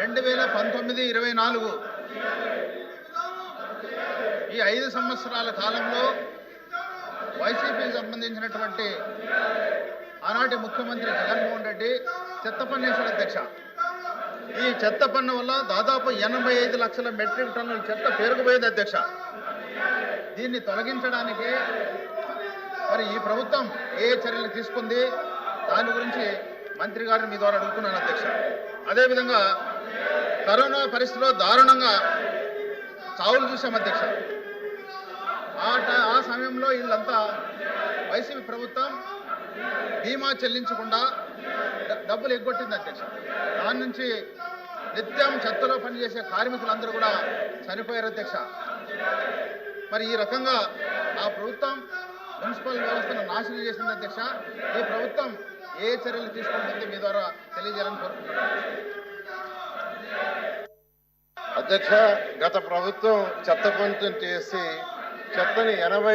రెండు వేల పంతొమ్మిది ఇరవై నాలుగు. ఈ ఐదు సంవత్సరాల కాలంలో వైసీపీకి సంబంధించినటువంటి ఆనాటి ముఖ్యమంత్రి జగన్మోహన్ రెడ్డి చెత్త పన్నేశ్వర అధ్యక్ష. ఈ చెత్త పన్ను వల్ల దాదాపు ఎనభై ఐదు లక్షల మెట్రిక్ టన్నుల చెత్త పేరుకుపోయేది అధ్యక్ష. దీన్ని తొలగించడానికి మరి ఈ ప్రభుత్వం ఏ చర్యలు తీసుకుంది? దాని గురించి మంత్రి గారిని మీ ద్వారా అడుగుతున్నాను అధ్యక్ష. అదేవిధంగా కరోనా పరిస్థితిలో దారుణంగా చావులు చూసాం అధ్యక్ష. ఆ ఆ సమయంలో వీళ్ళంతా వైసీపీ ప్రభుత్వం బీమా చెల్లించకుండా డబ్బులు ఎగ్గొట్టింది అధ్యక్ష. దాని నుంచి నిత్యం చెత్తలో పనిచేసే కార్మికులందరూ కూడా చనిపోయారు అధ్యక్ష. మరి ఈ రకంగా ఆ ప్రభుత్వం మున్సిపల్ వ్యవస్థను నాశనం చేసింది అధ్యక్ష. ఈ ప్రభుత్వం ఏ చర్యలు తీసుకుంటుంది మీ ద్వారా తెలియజేయాలని కోరుకుంటున్నాను. అధ్యక్ష గత ప్రభుత్వం చెత్త పంచం చేసి చెత్తని ఎనభై